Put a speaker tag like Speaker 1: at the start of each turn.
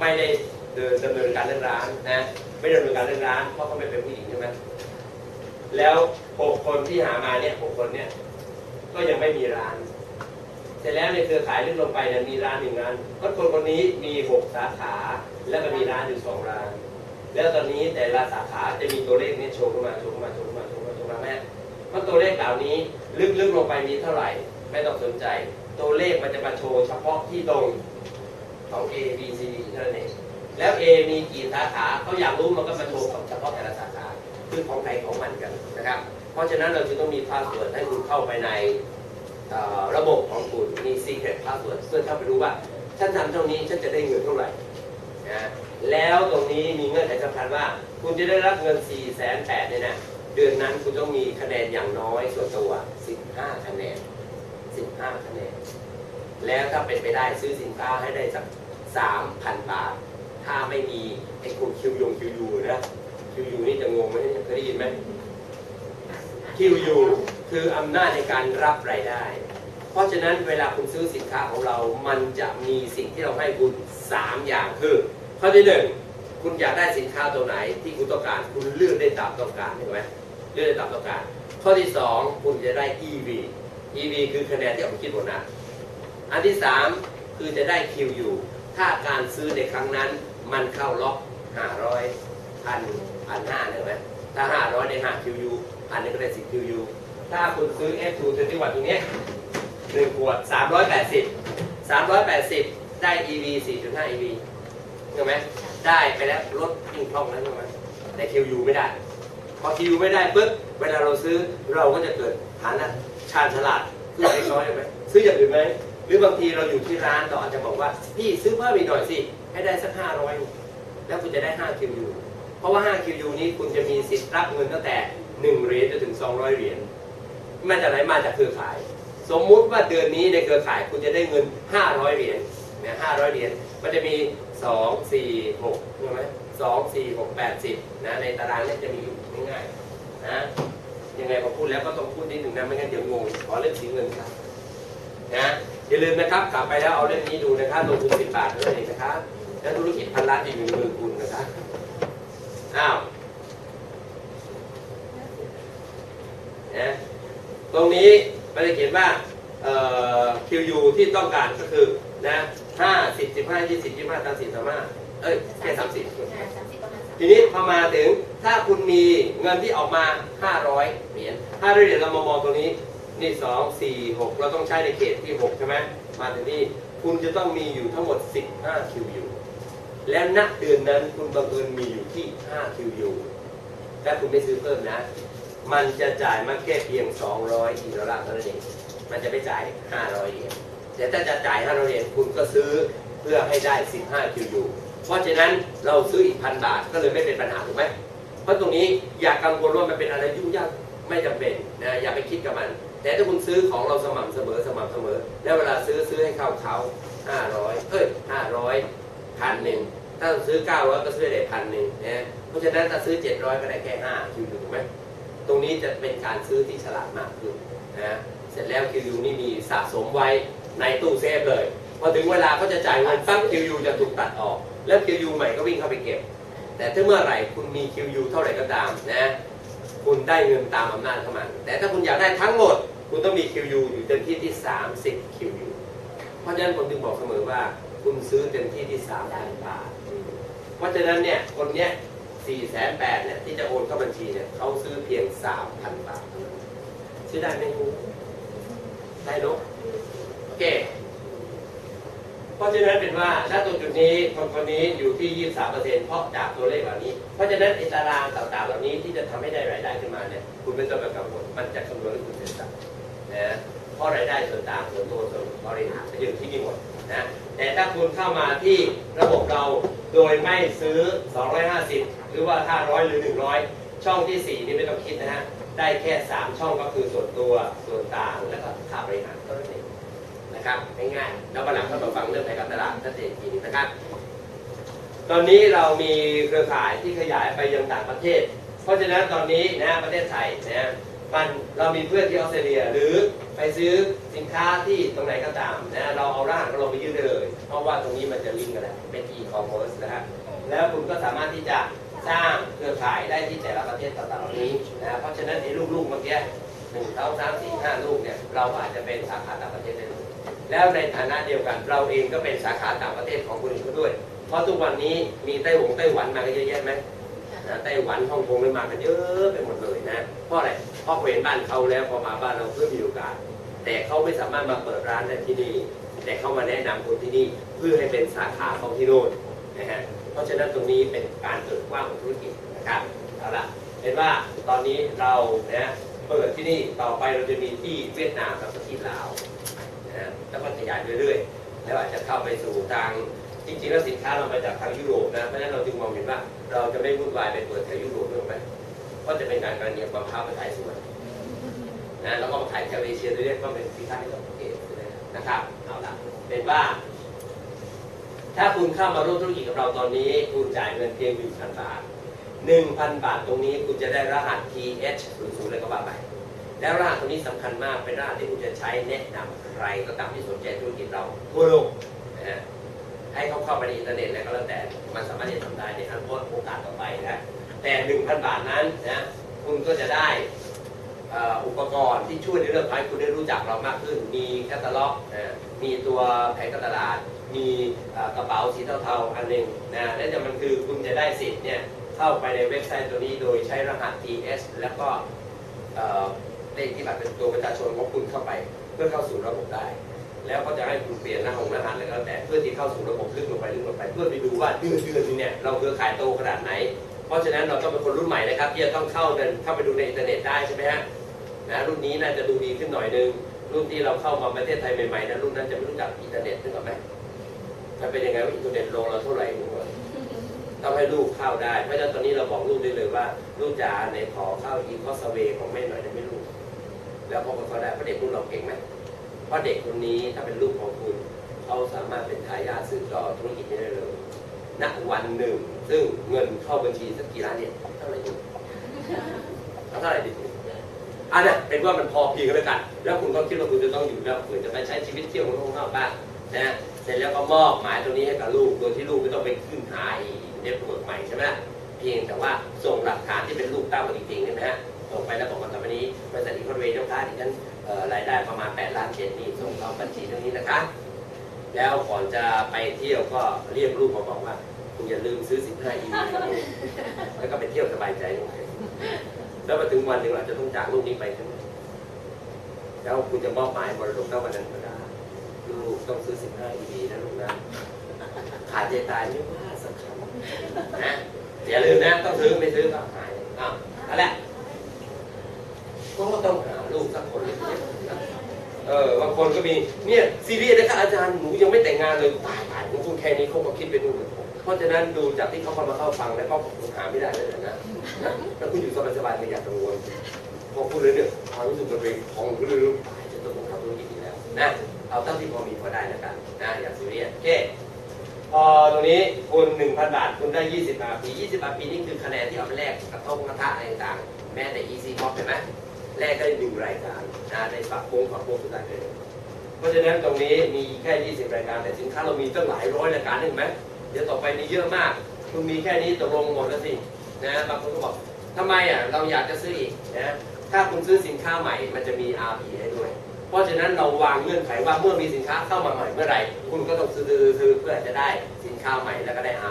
Speaker 1: ไม่ได้เดินดำเนินการเรื่องร้านนะไม่ดำเนินการเรื่องร้านเพราะเขาไม่เป็นผู้หญิงใช่ไหมแล้วหกคนที่หามาเนี่ยหกคนเนี่ยก็ยังไม่มีร้าน เสร็จแล้วในเครือข่ายลึกลงไปเนี่ยมีร้านหนึ่งร้านคนคนคนนี้มีหกสาขา แล้วก็มีร้านอยู่สองร้าน แล้วตอนนี้แต่ละสาขาจะมีตัวเลขนี้โชว์ขึ้นมาโชว์ขึ้นมาโชว์ขึ้นมาโชว์ขึ้นมาโชว์ขึ้นมาแม่เพราะตัวเลขเหล่านี้ลึกๆลงไปมีเท่าไหร่ ไม่ต้องสนใจ ตัวเลขมันจะมาโชว์เฉพาะที่ตรง ของ A B C D เท่านั้นเองแล้ว A มีกี่สาขาเขาอยากรู้มันก็มาโชว์เฉพาะแต่ละสาขาคือของใครของมันกันนะครับ เพราะฉะนั้นเราจึงต้องมีพาสเวิร์ดให้คุณเข้าไปในระบบของคุณมี secret password เพื่อเข้าไปรู้ว่าฉันทำเท่านี้ฉันจะได้เงินเท่าไหร่นะแล้วตรงนี้มีเงื่อนไขสำคัญว่า คุณจะได้รับเงิน 4 8 0 0 0 0เนี่ยนะเดือนนั้นคุณต้องมีคะแนนอย่างน้อยส่วนตัว 15 คะแนน 15 คะแนน แล้วถ้าเป็นไปได้ซื้อสินค้าให้ได้สัก3,000บาท ถ้าไม่มีไอ้คุณคิวยงคิวยูนะคิวยูนี่จะงงไหมเคยได้ยินไหม QU คืออำนาจในการรับรายได้ เพราะฉะนั้นเวลาคุณซื้อสินค้าของเรา มันจะมีสิ่งที่เราให้คุณ3อย่างคือข้อที่1คุณอยากได้สินค้าตัวไหนที่คุณต้องการ คุณเลือกได้ตามต้องการถูกไหมเลือกได้ตามต้องการ ข้อที่2คุณจะได้ EV EV คือคะแนนที่เอาไปคิดโบนัส อันที่3คือจะได้ QU ถ้าการซื้อในครั้งนั้นมันเข้าล็อก500พันพันห้าถูกไหมถ้า500ใน5 QU อันนี้ก็ได้10 QU ถ้าคุณซื้อ F2 20วัตต์ตรงนี้หนึ่งขวด380 380ได้ EV 4.5 EV ใช่ไหมได้ไปแล้วรถยิ่งคล่องแล้วใช่ไหมแต่ QU ไม่ได้ พอ QU ไม่ได้ปุ๊บเวลาเราซื้อเราก็จะเกิดฐานะชาญฉลาดซื้อเล็กน้อยไหมซื้ออย่างอื่นไหม หรือบางทีเราอยู่ที่ร้านต่ออาจจะบอกว่า พี่ซื้อเพิ่มอีกหน่อยสิ ให้ได้สัก500แล้วคุณจะได้5 QU เพราะว่า5 QU นี้คุณจะมีสิทธิ์รับเงินตั้งแต่1เหรียญจนถึง200เหรียญมาจากไหนมาจากเครือข่าย สมมุติว่าเดือนนี้ในเครือข่ายคุณจะได้เงิน500เหรียญนะ500เหรียญมันจะมี2 4 6ใช่ไหม2 4 6 8 10นะในตารางนี้จะมีอยู่ง่ายๆนะยังไงพอพูดแล้วก็ต้องพูดนิดหนึ่งนะไม่งั้นเดี๋ยวงงขอเล่มสีเงินครับนะ อย่าลืมนะครับ กลับไปแล้วเอาเล่มนี้ดูนะครับลงทุน10บาทเท่านั้นเองนะครับแล้วธุรกิจพันล้านจะอยู่ในมือคุณนะครับอ้าวนะตรงนี้มันจะเขียนว่าเอ่อ QU ที่ต้องการก็คือนะ5 10 15 20 25 30 35เอ้ยแค่30
Speaker 2: สามสิบประมาณสาม
Speaker 1: ทีนี้พอมาถึงถ้าคุณมีเงินที่ออกมา500เหรียญ500เหรียญเรามามองตรงนี้ นี่2 4 6เราต้องใช้ในเขตที่6ใช่ไหมมาถึงนี่คุณจะต้องมีอยู่ทั้งหมด15 QU และณเดือนนั้นคุณบังเอิญมีอยู่ที่5 QU ถ้าคุณไม่ซื้อเพิ่มนะ มันจะจ่ายมาแค่เพียง200อีดอลลาร์เท่านั้นเองมันจะไม่จ่าย500เหรียญแต่ถ้าจะจ่าย500เหรียญคุณก็ซื้อเพื่อให้ได้15 QU เพราะฉะนั้นเราซื้ออีกพันบาทก็เลยไม่เป็นปัญหาถูกไหมเพราะตรงนี้อย่ากังวลว่ามันเป็นอะไรยุ่งยาก ไม่จำเป็นนะอย่าไปคิดกับมัน แต่ถ้าคุณซื้อของเราสม่ำเสมอสม่ำเสมอ แล้วเวลาซื้อซื้อให้เข้าเขา500เอ้ย500พันหนึ่งถ้าซื้อ900ก็ซื้อได้พันหนึ่งนะเพราะฉะนั้นถ้าซื้อ700ก็ได้แค่5คิวถูกไหมตรงนี้จะเป็นการซื้อที่ฉลาดมากขึ้นนะเสร็จแล้วคิวนี่มีสะสมไว้ในตู้เซฟเลยพอถึงเวลาเขาจะจ่ายเงินปั๊บคิวยูจะถูกตัดออก แล้วคิวยูใหม่ก็วิ่งเข้าไปเก็บ แต่ถ้าเมื่อไหร่คุณมีคิวยูเท่าไหร่ก็ตามนะ คุณได้เงินตามอำนาจเข้ามา แต่ถ้าคุณอยากได้ทั้งหมด คุณต้องมีคิวอยู่เต็มที่ที่ 30คิวเพราะฉะนั้นผมจึงบอกเสมอว่า คุณซื้อเต็มที่ที่3,000บาท เพราะฉะนั้นเนี่ยคนเนี้ยสี่แสนแปดเนี่ยที่จะโอนเข้าบัญชีเนี่ยเขาซื้อเพียงสามพันบาทเท่านั้นซื้อได้ไหมรู้ได้เนอะโอเค เพราะฉะนั้นเป็นว่าณตรงจุดนี้คนคนนี้อยู่ที่ 23เปอร์เซ็นต์เพราะจากตัวเลขเหล่านี้ เพราะฉะนั้นไอ้ตารางต่างๆเหล่านี้ที่จะทำให้ได้รายได้ขึ้นมาเนี่ยคุณไม่ต้องไปกังวลมันจะคำนวณให้คุณเสร็จสับนะเพราะรายได้ส่วนต่างส่วนตัวส่วนบริหารจะอยู่ที่นี่หมดนะแต่ถ้าคุณเข้ามาที่ระบบเราโดยไม่ซื้อ 250 หรือว่า 500 หรือ 100 ช่องที่ 4 นี่ไม่ต้องคิดนะฮะได้แค่ 3 ช่องก็คือส่วนตัวส่วนต่างแล้วก็ค่าบริหารเท่านั้นเอง นะครับง่ายๆแล้ววันหลังก็มาฟังเรื่องในการตลาดชัดเจนอีกทีนึงนะครับ ตอนนี้เรามีเครือข่ายที่ขยายไปยังต่างประเทศ เพราะฉะนั้นตอนนี้นะประเทศไทยนะมันเรามีเพื่อนที่ออสเตรเลียหรือไปซื้อสินค้าที่ตรงไหนก็ตามนะเราเอารหัสของเราไปยื่นได้เลย เพราะว่าตรงนี้มันจะลิงก์กันแหละเป็น e-commerce นะฮะแล้วคุณก็สามารถที่จะสร้างเครือข่ายได้ที่แต่ละประเทศต่างๆเหล่านี้นะเพราะฉะนั้นไอ้ลูกๆเมื่อกี้หนึ่งสองสามสี่ห้าลูกเนี่ยเราอาจจะเป็นสาขาต่างประเทศได้เลย แล้วในฐานะเดียวกัน เราเองก็เป็นสาขาต่างประเทศของคนอื่นเขาด้วย เพราะทุกวันนี้มีไต้หวงไต้หวันมากันเยอะแยะไหมนะไต้หวันฮ่องกงเลยมากันเยอะไปหมดเลยนะเพราะอะไรเพราะเห็นบ้านเขาแล้วพอมาบ้านเราเพื่อมีโอกาส แต่เขาไม่สามารถมาเปิดร้านได้ที่นี่ แต่เขามาแนะนำคนที่นี่เพื่อให้เป็นสาขาของที่โน่นนะฮะเพราะฉะนั้นตรงนี้เป็นการเปิดกว้างของธุรกิจนะครับเอาละเห็นว่าตอนนี้เรานะเปิดที่นี่ต่อไปเราจะมีที่เวียดนามกับที่ลาว นะแล้วก็ขยายเรื่อยๆแล้วอาจจะเข้าไปสู่ทางจริงๆแล้วสินค้าเรามาจากทางยุโรปนะเพราะฉะนั้นเราจึงมองเห็นว่า เราจะไม่วุ่นวายไปเปิดแถวยุโรปด้วยไหมเพราะจะเป็นการการเนียความค้ามาขายส่วนนะแล้วก็มาขายแถวเอเชียเรื่อยๆก็เป็นสินค้าที่เราโอเคนะครับเอาละเป็นว่า ถ้าคุณเข้ามาร่วมธุรกิจกับเราตอนนี้ คุณจ่ายเงินเพียง1,000บาท1,000บาทตรงนี้คุณจะได้รหัส TH 00อะไรก็ว่าไป แล้วรหัสตรงนี้สำคัญมากเป็นรหัสที่คุณจะใช้แนะนำใครก็ตามที่สนใจธุรกิจเราทั่วโลกนะฮะให้เขาเข้าไปในอินเทอร์เน็ตแล้วก็แล้วแต่มันสามารถจะทำได้ในอนาคตโอกาสต่อไปนะแต่1,000บาทนั้นนะคุณก็จะได้อุปกรณ์ที่ช่วยในเรื่องให้คุณได้รู้จักเรามากขึ้น มีแคตตาล็อกนะมีตัวแผงการตลาด มีกระเป๋าสีเทาๆอันหนึ่งนะและจะมันคือคุณจะได้สิทธิ์เนี่ยเข้าไปในเว็บไซต์ตัวนี้โดยใช้รหัส TS แล้วก็ เลขที่บัตรเป็นตัวประชาชนของคุณเข้าไป เพื่อเข้าสู่ระบบได้ แล้วก็จะให้คุณเปลี่ยนรหัสรหัสอะไรก็แล้วแต่เพื่อที่เข้าสู่ระบบลึกลงไปลึกลงไป เพื่อไปดูว่าเดือนเดือนนึงเนี่ยเราเครือข่ายโตขนาดไหน เพราะฉะนั้นเราต้องเป็นคนรุ่นใหม่นะครับที่จะต้องเข้าเดินเข้าไปดูในอินเทอร์เน็ตได้ใช่ไหมฮะนะรุ่นนี้น่าจะดูดีขึ้นหน่อยนึงรุ่นที่เราเข้ามาประเทศไทยใหม่ๆนะรุ่นนั้นจะไม่รู้จักอินเทอร์เน็ตนึกออกไหมมันเป็นยังไงว่าอินเทอร์เน็ตลงเราเท่าไหร่นึกออกไหมต้องให้ลูกเข้าได้ เพราะฉะนั้นตอนนี้เราบอกลูกได้เลยว่า ลูกจ๋าในขอเข้าอีคอสเวของแม่หน่อยได้ไหมลูก แล้วพอเขาได้เพราะเด็กรุ่นเราเก่งไหมเพราะเด็กคนนี้ถ้าเป็นลูกของคุณเขาสามารถเป็นทายาทสืบต่อธุรกิจนี้ได้เลยณวันหนึ่ง ซึ่งเงินเข้าบัญชีสักกี่ล้านเนี่ยเท่าไหร่ดีเอาเท่าไหร่ดีอันนี้เป็นว่ามันพอเพียงกันแล้วกัน แล้วคุณก็คิดว่าคุณจะต้องอยู่แล้วคุณจะไปใช้ชีวิตเที่ยวข้างนอกบ้างนะเสร็จแล้วก็มอบหมายตรงนี้ให้กับลูกโดยที่ลูกไม่ต้องไปขึ้นหาอีเน็ตเวิร์กใหม่ใช่ไหมเพียงแต่ว่าส่งหลักฐานที่เป็นลูกเต้าจริงๆใช่ไหมฮะส่งไปแล้วบอกว่าตอนนี้ บริษัทอีคอนเวย์เจ้าค้าดิฉันรายได้ประมาณ 8 ล้านเจ็ดนี่ส่งเข้าบัญชีตรงนี้นะคะ แล้วก่อนจะไปเที่ยวก็เรียกลูกมาบอกว่าคุณอย่าลืมซื้อ15อีวีแล้วก็ไปเที่ยวสบายใจลงไปแล้วมาถึงวันหนึ่งเราจะต้องจากลูกนี้ไปใช่ไหมแล้วคุณจะมอบหมายมรดกเต้าวันนั้นก็ได้ลูกต้องซื้อ15 EV นะลูกนะขาดใจตายไม่ว่าสักคำนะอย่าลืมนะต้องซื้อไม่ซื้อก็หายอ้าวนั่นแหละ ก็ต้องหาลูกสักคนเล็กๆนะเออบางคนก็มีเนี่ยซีรีส์นะครับอาจารย์หนูยังไม่แต่งงานเลยตายตายผมพูดแค่นี้เขาก็คิดไปนู่นเลยเพราะฉะนั้นดูจากที่เขาเข้ามาเข้าฟังแล้วก็ผมหาไม่ได้เลยนะนะแล้วคุณอยู่สบายๆไม่อยากกังวลพอพูดเลยเนี่ยความรู้สึกมันเป็นของลยรู้ตายจะต้องทำธุรกิจนี้แล้วนะเอาเท่าที่พอมีพอได้แล้วกันนะอย่าซีเรียสโอเคพอตรงนี้คุณ1,000 บาท คุณได้ 20 บาทปี 20 บาทปีนี่คือคะแนนที่เอาไปแลกกระทงกระทะอะไรต่างๆแม้แต่ Easy Box เห็นไหม แลกได้หนึ่งรายการนะในฝักโค้งฝักโค้งสุดท้ายเลยเพราะฉะนั้นตรงนี้มีแค่ 20 รายการ แต่สินค้าเรามีตั้งหลายร้อยรายการเห็นไหมเดี๋ยวต่อไปมีเยอะมากคุณมีแค่นี้ตกลงหมดแล้วสินะบางคนก็บอกทำไมอะเราอยากจะซื้ออีกนะถ้าคุณซื้อสินค้าใหม่มันจะมี RP ให้ด้วย เพราะฉะนั้นเราวางเงื่อนไขว่าเมื่อมีสินค้าเข้ามาใหม่เมื่อไหร่ คุณก็ต้องซื้อซื้อเพื่อจะได้สินค้าใหม่แล้วก็ได้อา